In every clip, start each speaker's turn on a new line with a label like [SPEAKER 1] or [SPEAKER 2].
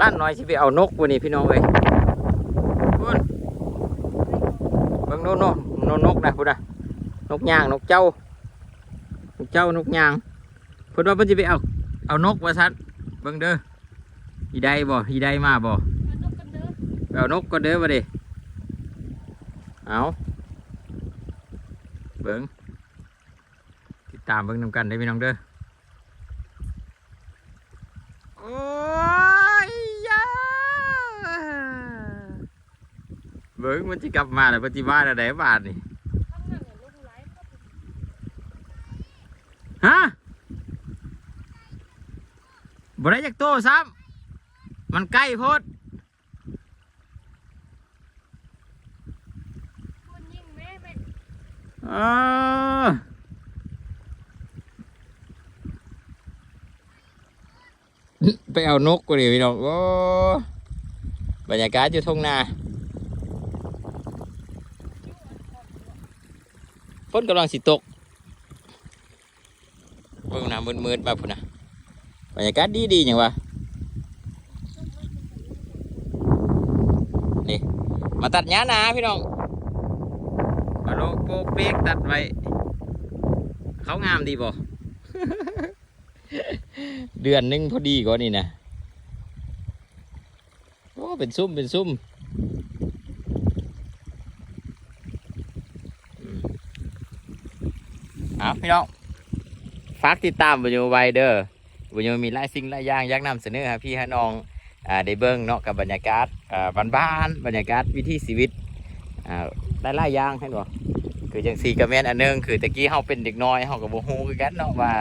[SPEAKER 1] ล้านน้อยสิไปเอานกวันนี้พี่น้องเอ้ยพุ่นเบิ่งโน่นโน่นนนนกนะพุ่นนะนกยางนกเจ้านกเจ้านกยางพิ่นว่าเพิ่นสิไปเอาเอานกว่าซั่นเบิ่งเด้ออีได้บ่อีได้มาบ่
[SPEAKER 2] เอา
[SPEAKER 1] นกก็เด้อมาดิเอาเบิ่งติดตามเบิ่งนำกันได้พี่น้องเด้อโอ้ยยา เบิ่งมันจะกลับมาแล้วปฏิบัติอะไรบ้าน
[SPEAKER 2] นี่
[SPEAKER 1] ฮะบ่ได้จากโตซ้ำมันใกล้โพดเออไปเอานกกูดิพี่น้องโอ้บรรยากาศอยู่ทุ่งนา ฝนกำลังสิตกเบิ่งน้ำมืดๆมาพุ่นนะบรรยากาศดีๆอย่างวะนี่มาตัดหญ้านาพี่น้องมาโลโปกเปกตัดไว้เขางามดีบ่ เดือนหนึงพอดีก็นี่นะโอ้เป็นซุ่มเป็นซุ่มอืม เอาพี่น้องฝากติดตามบุญโยไวเดอร์บุญโยมีหลายสิ่งหลายอย่างอยากนำเสนอให้พี่ให้น้องอ่าได้เบิ่งเนาะกับบรรยากาศอ่าบ้านๆบรรยากาศวิถีชีวิตอ่าหลายอย่างให้บ่คือจังสี่กระแมนอันหนึงคือตะกี้เฮาเป็นเด็กน้อยเฮากับโบฮูคือกันเนาะว่า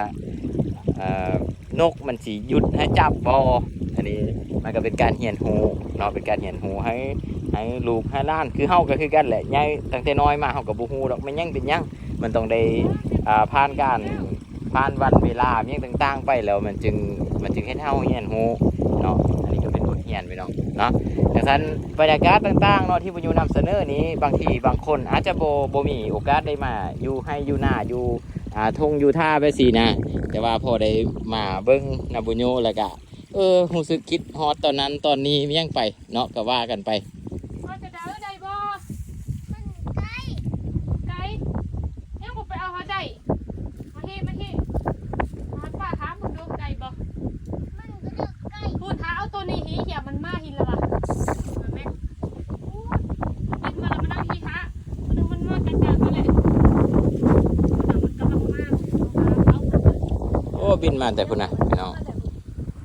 [SPEAKER 1] อ่อนกมันสิหยุดให้จับบ่อันนี้มันก็เป็นการเหียนหูเนาะเป็นการเหียนหูให้ให้ลูกให้ล้านคือเฮาก็คือกันแหละใหญ่ตั้งแต่น้อยมาเฮากับโบฮูดอกมันยังเป็นยังมันต้องได้ ผ่านการผ่านวันเวลาอหยังต่าง ๆ ไปแล้วมันจึงมันจึงเฮ็ดให้เฮาเหียนหูเนาะอันนี้ก็เป็นบทเรียนไปเนาะเนาะดังนั้นบรรยากาศต่างๆเนาะที่บุญยูนำเสนอนี้บางทีบางคนอาจจะโบโบมีโอกาสได้มาอยู่ให้อยู่หน้าอยู่อ่าทงอยู่ท่าไปสินะ แต่ว่าพอได้มาเบิ้งนาบุญยูแล้วก็เออรู้สึกคิดฮอตตอนนั้นตอนนี้มียังไปเนาะก็ว่ากันไป
[SPEAKER 2] ว่าจะได้ได้บ่
[SPEAKER 3] มันใกล้
[SPEAKER 2] ไก่ยังบ่ไปเอาหาได้มาเฮ็ดมาเฮ็ดมาป้าถามมึงดูได้บ่
[SPEAKER 3] มันก็เลือกใกล้
[SPEAKER 2] พูดหาเอาตัวนี้หีเหี่ยมันมาหินแล้วว่ะมาแม่อู้บินมาแล้วมานั่งหีหามันนึงมันมากันจากนั่นแหละมันกำลังมาเอามาเอา
[SPEAKER 1] โอ้ บินมาแต่พุ่นนะพี่น้อง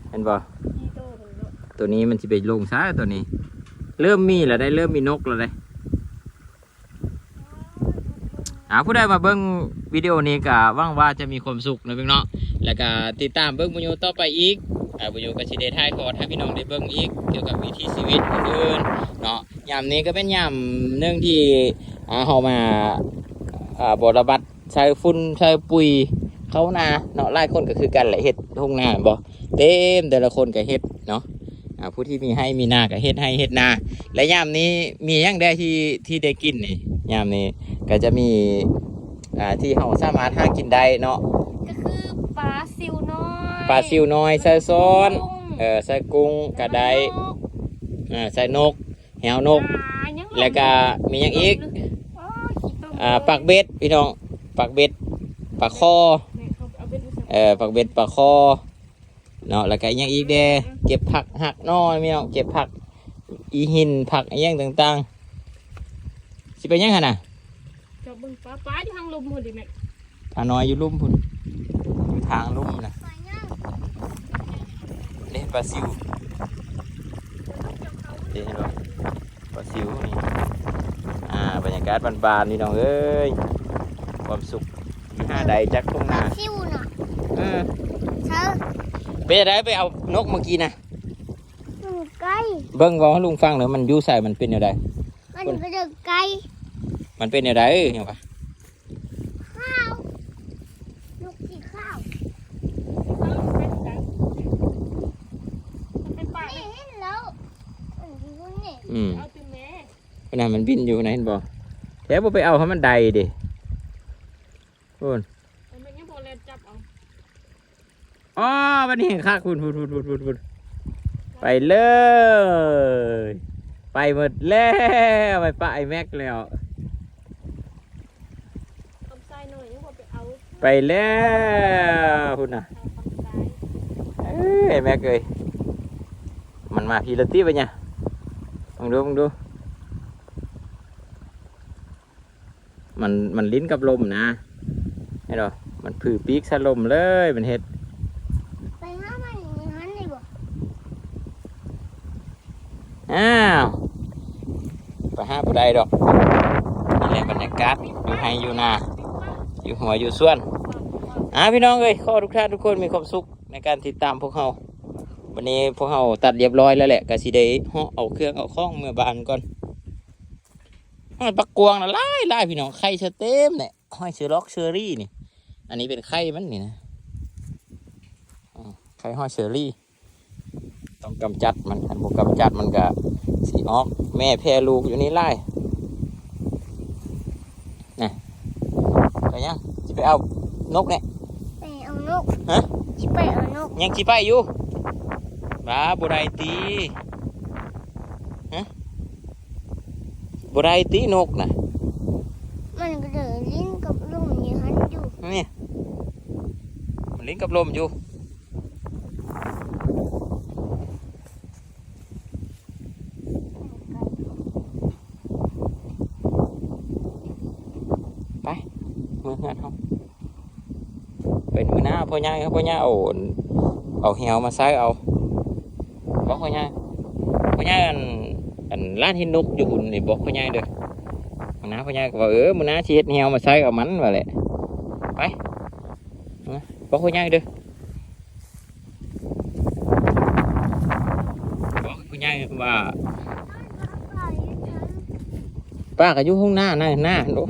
[SPEAKER 1] เห็นบ่
[SPEAKER 2] อีโตมันเนาะ
[SPEAKER 1] ตัวนี้มันจะไปลงซ้ายตัวนี้ เริ่มมีแล้วได้เริ่มมีนกแล้วได้หาผู้ใดมาเบิ้งวิดีโอนี้ก็ว่างว่าจะมีความสุขนะพี่น้องแล้วก็ติดตามเบิ้งบุญโยต่อไปอีกอ่าบุญโยก็สิได้ถ่ายทอให้พี่น้องได้เบิ้งอีกเกี่ยวกับวิถีชีวิตอื่นเนาะยามนี้ก็เป็นยามหนึ่องที่เฮามาบรบัดใช้ฝุ่นใช้ปุ๋ย เขานาเนาะหลายคนก็คือกันแหละเฮ็ดทุ่งนาบ่เต็มแต่ละคนก็เฮ็ดเนาะอ่าผู้ที่มีให้มีนาก็เฮ็ดให้เฮ็ดนา และยามนี้มีหยังได้ที่ที่ได้กินนี่ยามนี้ก็จะมีอ่าที่เฮาสามารถหากินได้เนาะ
[SPEAKER 2] ก็คือปลาซิวน้อย
[SPEAKER 1] ปลาซิวน้อยใส่ซ้อนเออใส่กุ้งก็ได้อ่าใส่นกแหวนก แล้วก็มีหยังอีกอ่าปักเบ็ดพี่น้องปักเบ็ดปักคอ เออปักเบ็ดปักคอเนาะแล้วก็อีกหยังอีกเด้เก็บผักหักน้อยพี่น้องเก็บผักอีหินผักอีหยังต่างๆสิไปหยังหั่นน่ะ
[SPEAKER 2] จะบึงปลาปลาที่ทางลมหมดดิแม่
[SPEAKER 1] ปลาน้อยอยู่ลุ่มพุ่นอยู่ทางลุ่มนะ
[SPEAKER 3] สวยงาม
[SPEAKER 1] เด้ปลาซิวเด้เห็นบ่ปลาซิวนี่อ่าบรรยากาศบานๆนี่น้องเอ้ยความสุขที่ห้าใดจักตรงหน้า
[SPEAKER 3] ซิวน่ะ
[SPEAKER 1] เออ
[SPEAKER 3] เธอ
[SPEAKER 1] ไปได้ไปเอานกเมื่อกี้นะ
[SPEAKER 3] มันใกล้
[SPEAKER 1] เบิ้งบอกให้ลุงฟังเลยมันอยู่ใส่มันเป็นอย่างไร
[SPEAKER 3] มันก็เลือกใกล้
[SPEAKER 1] มันเป็นอย่างไรเอ้ยเห็นปะ
[SPEAKER 3] ข้าวลูกสีข้าว
[SPEAKER 2] เป็นปลา
[SPEAKER 3] ไม่เห็นแล้วมันอยู่นี่
[SPEAKER 1] อืม
[SPEAKER 2] เอาตัวแม่
[SPEAKER 1] ขนาดมันบินอยู่นะเห็นบ่แถวบ่ไปเอาให้มันใดดิโอ้น
[SPEAKER 2] มันยังพอเล่นจับเอ๋
[SPEAKER 1] อวันนี้เห็นคักคุณพูดพูดพูดพูดพูด
[SPEAKER 2] ไป
[SPEAKER 1] เลย ไปหมดแล้วไปปะไอแม็กแล้ว
[SPEAKER 2] ไป
[SPEAKER 1] แล้วคุณน่ะ
[SPEAKER 2] เอ้ย
[SPEAKER 1] ไอแม็กเลยมันมาพีละตีไปเนี่ยมึงดูมึงดู มันมันลิ้นกับลมนะไอ้ดอกมันผือปีกสลมเลยมันเห็ด
[SPEAKER 3] ไปหามันอย่างนั้นเลยบ่
[SPEAKER 1] อ้าว ไปห้าปได้ดอกนี่แหละบรรยากาศอยู่ให้อยู่นาอยู่หัวอยู่ส่วนอ่าพี่น้องเอ้ยขอทุกท่านทุกคนมีความสุขในการติดตามพวกเราวันนี้พวกเราตัดเรียบร้อยแล้วแหละก็สิได้เหาะเอาเครื่องเอาข้องเมื่อบานก่อนห้อยปักกวงนะไล่ไล่พี่น้องไข่เชอเต็มเนี่ยห้อยเชอร์ล็อกเชอรี่นี่ อันนี้เป็นไข่มันนี่นะไข่ห้อยเชอรี่ ต้องกำจัดมันอันบุกำจัดมันก็ สีออกแม่แพรลูกอยู่นี่ไล่นะไปยังจะไปเอานกเนี่ย
[SPEAKER 3] ไปเอานก
[SPEAKER 1] ฮะ
[SPEAKER 3] สิไปเอานก
[SPEAKER 1] ยังสิไปอยู่บ้าบุไรตีฮะบุไรตีนกนะ
[SPEAKER 3] มันก็เดินลิ้นกับลุงอยู่หันอยู่
[SPEAKER 1] นี่มันลิ้นกับลมอยู่ไป มือเงานเขาเป็นมือหน้าพ่อใหญ่ครับพ่อใหญ่เอาเอาเหี่ยวมาใส่เอาบอกพ่อใหญ่พ่อใหญ่อันอันร้านหินนกอยู่หุ่นนี่บอกพ่อใหญ่เด้อมือหน้าพ่อใหญ่ก็ว่าเออมือหน้าชีเฮ็ดเหี่ยวมาใส่เอามันว่าแหละไปบอกพ่อใหญ่เด้อบอกพ่อใหญ่ว่าป้าก็อยู่ห้องหน้าหน้าหน้าดู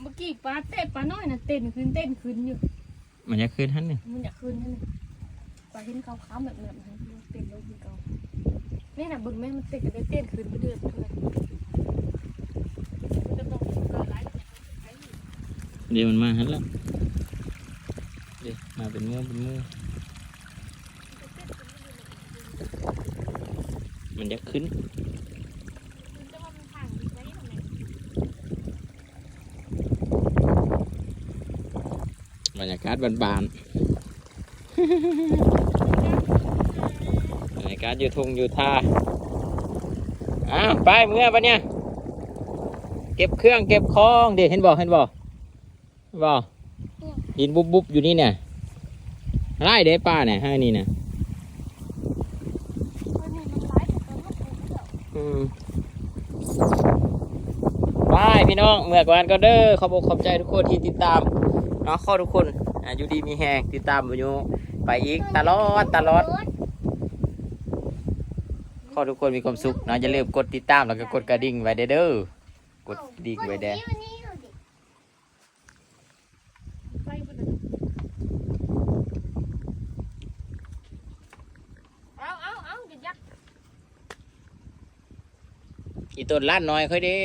[SPEAKER 2] เมื่อ กี้ปลาเต้นปลาน้อยน่ะเต้นขึ้นเต้นขึ้นอยู่
[SPEAKER 1] มันจะคืนท่านนี่
[SPEAKER 2] มันอยากขึ้นนั่นเลยปลาเห็นเขาขาวแบบแบบนั้นเต้นลงที่เขานี่น่ะเบึงแม่มันเต้นก็ได้เต้นขึ้นไปเดือดเลยมันจะต้องเกิดอะไร
[SPEAKER 1] เดี๋ยวมันมาฮันแล้วเดี๋ยวมาเป็นหมูเป็นหมูมันจะขึ้น
[SPEAKER 2] มันจะว่ามันทางดีไว้ตรงไหน
[SPEAKER 1] บรรยากาศบานๆบรรยากาศอยู่ทุ่งอยู่ท่าอ้าวไปเมื่อปะเนี่ย เก็บเครื่องเก็บของเดี๋ยวเห็นบอกเห็นบอกบอกดินบุบบุบอยู่นี่เนี่ยไล่เด้ป้าเนี่ยให้นี่เนี่ย
[SPEAKER 2] ป้ายกว่ากันมากเลย
[SPEAKER 1] อืมบายพี่น้องเมื่อกวานก็เด้อขอบอกขอบใจทุกคนที่ติดตาม เนาะข้อทุกคนอะอยู่ดีมีแหงติดตามอยู่ไปอีกตลอดตลอดขอทุกคนมีความสุขเนาะอย่าลืมกดติดตามแล้วก็กดกระดิ่งไว้เด้อเด้อกดกระดิ่งไว้เด้อ
[SPEAKER 3] วันนี้ดูดิ
[SPEAKER 2] ไปบนนั้นเอาเอาเอาอย่ายัก
[SPEAKER 1] อีต้นล้านน้อยค่อยเด้